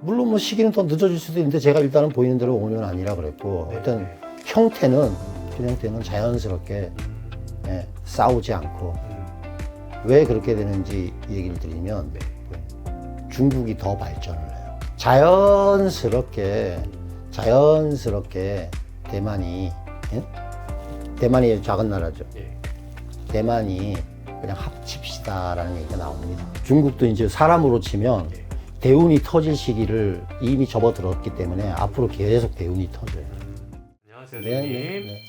물론 뭐 시기는 더 늦어질 수도 있는데 제가 일단은 보이는 대로 5년 아니라 그랬고 네, 어떤 네. 형태는 그 형태는 자연스럽게 예, 싸우지 않고 음, 왜 그렇게 되는지 얘기를 드리면 네. 중국이 더 발전을 해요. 자연스럽게 자연스럽게 대만이 예? 대만이 작은 나라죠. 예. 대만이 그냥 합칩시다라는 얘기가 나옵니다. 중국도 이제 사람으로 치면 예. 대운이 터질 시기를 이미 접어들었기 때문에 앞으로 계속 대운이 터져요. 안녕하세요, 네, 선생님. 네, 네.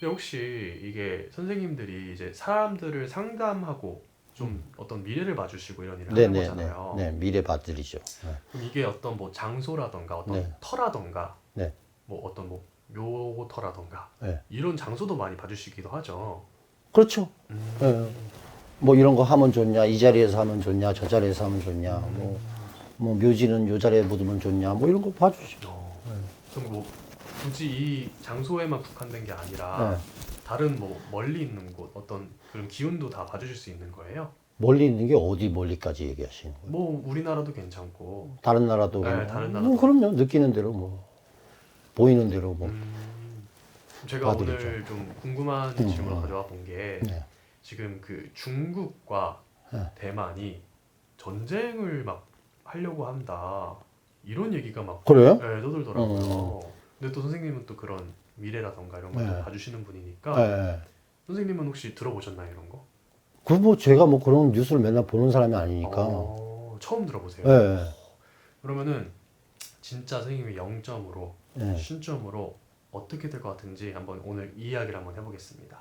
근데 혹시 이게 선생님들이 이제 사람들을 상담하고 좀 어떤 미래를 봐주시고 이런 일을 네, 하는 네, 네, 거잖아요. 네, 미래 받들이죠. 네. 그럼 이게 어떤 뭐 장소라던가 어떤 네. 터라던가 네. 뭐 어떤 뭐 묘터라던가 네. 이런 장소도 많이 봐주시기도 하죠. 그렇죠. 음. 예. 뭐 이런 거 하면 좋냐, 이 자리에서 하면 좋냐, 저 자리에서 하면 좋냐, 뭐, 뭐 묘지는 요 자리에 묻으면 좋냐, 뭐 이런 거 봐주죠. 어. 그럼 뭐 굳이 이 장소에만 국한된 게 아니라 네. 다른 뭐 멀리 있는 곳 어떤 그런 기운도 다 봐주실 수 있는 거예요? 멀리 있는 게 어디 멀리까지 얘기하시는 거예요? 뭐 우리나라도 괜찮고 다른 나라도 네? 다른 뭐 나라도. 그럼요. 느끼는 대로 뭐 보이는 대로 뭐. 음, 제가 봐드리죠. 오늘 좀 궁금한 음, 질문을 음. 가져와 본 게 네. 지금 그 중국과 네. 대만이 전쟁을 막 하려고 한다 이런 얘기가 막 그래요? 네, 떠돌더라고요. 음. 근데 또 선생님은 또 그런 미래라던가 이런 걸 네. 봐주시는 분이니까 네. 선생님은 혹시 들어보셨나요 이런 거? 그뭐 제가 뭐 그런 뉴스를 맨날 보는 사람이 아니니까. 어, 처음 들어보세요. 네. 그러면은 진짜 선생님이 0점으로 네. 신점으로 어떻게 될 것 같은지 한번 오늘 이야기를 한번 해보겠습니다.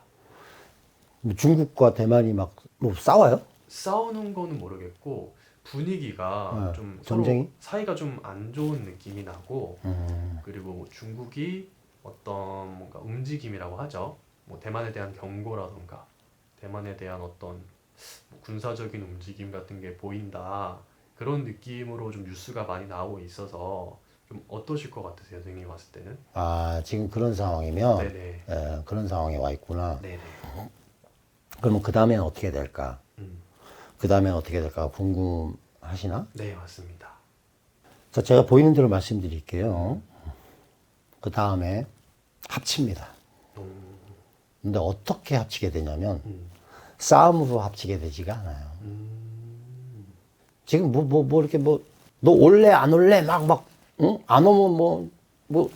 뭐 중국과 대만이 막 뭐 싸워요? 싸우는 거는 모르겠고 분위기가 네. 좀 전쟁이? 서로 사이가 좀 안 좋은 느낌이 나고 음. 그리고 중국이 어떤 뭔가 움직임이라고 하죠. 뭐 대만에 대한 경고라던가 대만에 대한 어떤 뭐 군사적인 움직임 같은 게 보인다 그런 느낌으로 좀 뉴스가 많이 나오고 있어서 좀 어떠실 것 같으세요, 선생님 봤을 때는? 아 지금 그런 상황이면 네네. 예, 그런 상황에 와 있구나. 네네. 그러면 그 다음엔 어떻게 될까? 음. 그 다음엔 어떻게 될까 궁금하시나? 네 맞습니다. 자, 제가 보이는 대로 말씀드릴게요. 그 다음에 합칩니다. 음, 근데 어떻게 합치게 되냐면 음, 싸움으로 합치게 되지가 않아요. 음, 지금 뭐 뭐 뭐 이렇게 뭐 너 올래 안 올래 막 막 응? 안 오면 뭐 뭐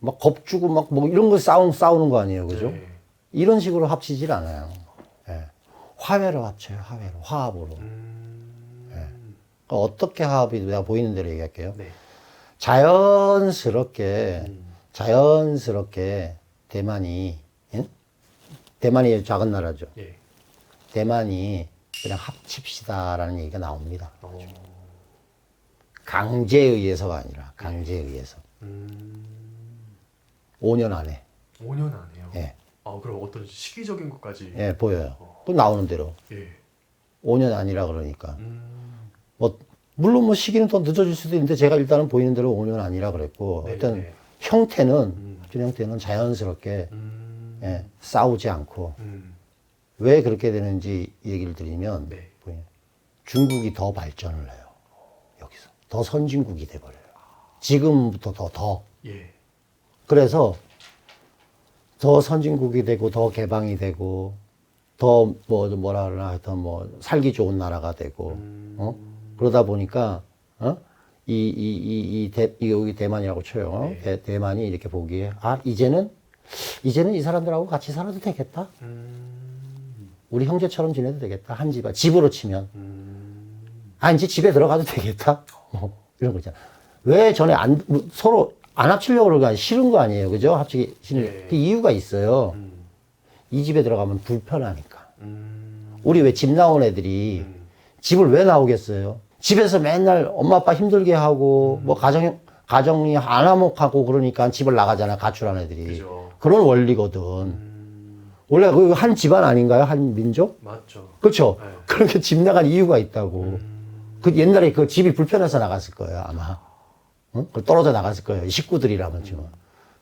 막 겁주고 막 뭐 이런 거 싸움 싸우는 거 아니에요, 그죠? 네. 이런 식으로 합치질 않아요. 예. 화해로 합쳐요, 화해로 화합으로. 음, 그러니까 어떻게 화합이 내가 보이는 대로 얘기할게요. 네. 자연스럽게 음, 자연스럽게 대만이 예? 대만이 작은 나라죠. 예. 대만이 그냥 합칩시다라는 얘기가 나옵니다. 어, 강제에 의해서가 아니라 강제에 의해서 음, 5년 안에 5년 안에요. 예, 아 그럼 어떤 시기적인 것까지? 예 보여요. 또 나오는 대로 예. 5년 아니라 그러니까 음, 뭐 물론 뭐 시기는 더 늦어질 수도 있는데 제가 일단은 보이는 대로 5년 아니라 그랬고 네네. 어떤 형태는 음. 그 형태는 자연스럽게 음, 예, 싸우지 않고 음, 왜 그렇게 되는지 얘기를 드리면 네. 중국이 더 발전을 해요. 여기서 더 선진국이 돼버려요. 지금부터 더 더. 예. 그래서 더 선진국이 되고 더 개방이 되고 더 뭐 뭐라 그러나 하여튼 뭐 살기 좋은 나라가 되고 음, 어? 그러다 보니까 어 이 이 이이 대 여기 대만이라고 쳐요. 어? 네. 대, 대만이 이렇게 보기에 아 이제는 이제는 이 사람들하고 같이 살아도 되겠다? 음, 우리 형제처럼 지내도 되겠다? 한 집안 집으로 치면. 음, 아 이제 집에 들어가도 되겠다? 뭐 이런 거 있잖아. 왜 전에 안뭐 서로 안 합치려고 그러는 거 싫은 거 아니에요. 그죠? 합치기 싫은 네. 그 이유가 있어요. 음, 이 집에 들어가면 불편하니까. 음, 우리 왜 집 나온 애들이 음, 집을 왜 나오겠어요? 집에서 맨날 엄마 아빠 힘들게 하고 음. 뭐 가정 가정이 안화목하고 그러니까 집을 나가잖아 가출한 애들이. 그죠. 그런 원리거든. 음, 원래 그 한 집안 아닌가요? 한 민족? 맞죠. 그렇죠. 네. 그렇게 집 나간 이유가 있다고. 음, 그 옛날에 그 집이 불편해서 나갔을 거예요, 아마. 응? 그 떨어져 나갔을 거예요. 이 식구들이라면 지금.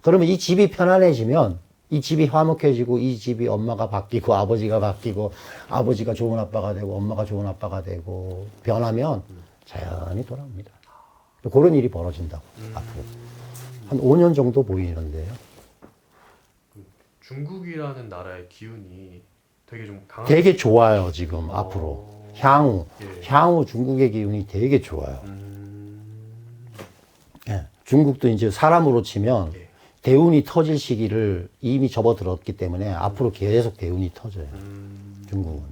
그러면 이 집이 편안해지면 이 집이 화목해지고 이 집이 엄마가 바뀌고 아버지가 바뀌고 아버지가 좋은 아빠가 되고 엄마가 좋은 아빠가 되고 변하면 자연히 돌아옵니다. 그런 일이 벌어진다고 앞으로 한 5년 정도 보이는데요. 중국이라는 나라의 기운이 되게 좀 강한 되게 좋아요 지금 어. 앞으로 향후 예. 향후 중국의 기운이 되게 좋아요. 음, 예. 중국도 이제 사람으로 치면 예. 대운이 터질 시기를 이미 접어들었기 때문에 앞으로 계속 대운이 터져요. 음, 중국은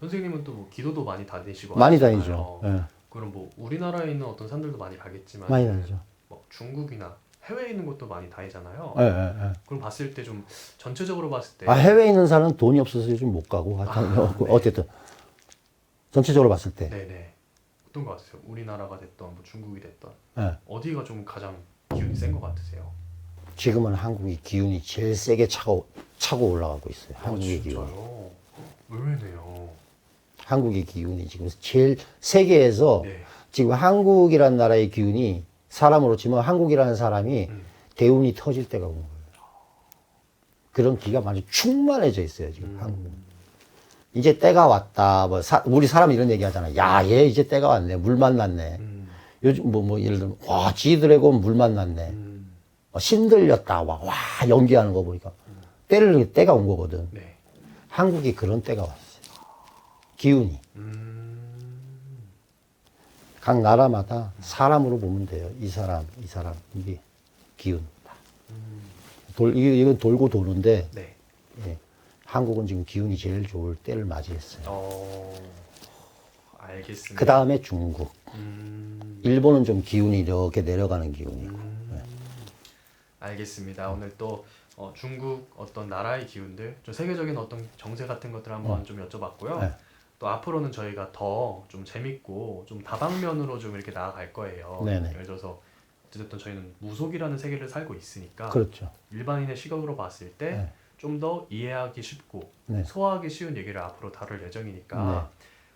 선생님은 또 뭐 기도도 많이 다니시고 많이 하시잖아요. 다니죠. 예. 그럼 뭐 우리나라에 있는 어떤 산들도 많이 가겠지만 많이 다니죠. 뭐 중국이나 해외에 있는 곳도 많이 다니잖아요. 예, 예, 예. 그럼 봤을 때 좀 전체적으로 봤을 때 아, 해외에 있는 사람은 돈이 없어서 요즘 못 가고 하여튼 아, 네. 어쨌든 전체적으로 봤을 때 네네 어떤 것 같으세요? 우리나라가 됐던 뭐 중국이 됐던 예. 어디가 좀 가장 기운이 센 것 같으세요? 지금은 한국이 기운이 제일 세게 차고 차고 올라가고 있어요. 한국의 아, 기운. 진짜요? 의외네요. 한국의 기운이 지금 제일 세계에서 네. 지금 한국이라는 나라의 기운이 사람으로 치면 한국이라는 사람이 음. 대운이 터질 때가 온 거예요. 그런 기가 많이 충만해져 있어요, 지금 음. 한국은. 이제 때가 왔다. 뭐, 사- 우리 사람 이런 얘기 하잖아. 야, 얘 이제 때가 왔네. 물 만났네. 음. 요즘 뭐, 뭐, 예를 들면, 와, 지드래곤 물 만났네. 음. 어, 신들렸다. 와, 와, 연기하는 거 보니까. 때를, 때가 온 거거든. 네. 한국이 그런 때가 왔어요. 기운이. 음. 각 나라마다 사람으로 보면 돼요. 이 사람, 이 사람, 이게 기운. 돌, 이게- 이건 돌고 도는데, 네. 예, 한국은 지금 기운이 제일 좋을 때를 맞이했어요. 어. 알겠습니다. 그 다음에 중국. 음. 일본은 좀 기운이 이렇게 내려가는 기운이고. 알겠습니다. 오늘 또 어, 중국 어떤 나라의 기운들, 좀 세계적인 어떤 정세 같은 것들 한번 좀 여쭤봤고요. 네. 또 앞으로는 저희가 더 좀 재밌고 좀 다방면으로 좀 이렇게 나아갈 거예요. 네네. 예를 들어서 어쨌든 저희는 무속이라는 세계를 살고 있으니까 그렇죠. 일반인의 시각으로 봤을 때 네. 좀 더 이해하기 쉽고 네. 소화하기 쉬운 얘기를 앞으로 다룰 예정이니까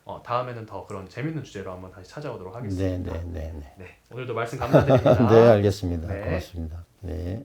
어, 다음에는 더 그런 재밌는 주제로 한번 다시 찾아오도록 네, 하겠습니다. 네, 네, 네. 네, 오늘도 말씀 감사드립니다. 네, 알겠습니다. 네. 고맙습니다. 네.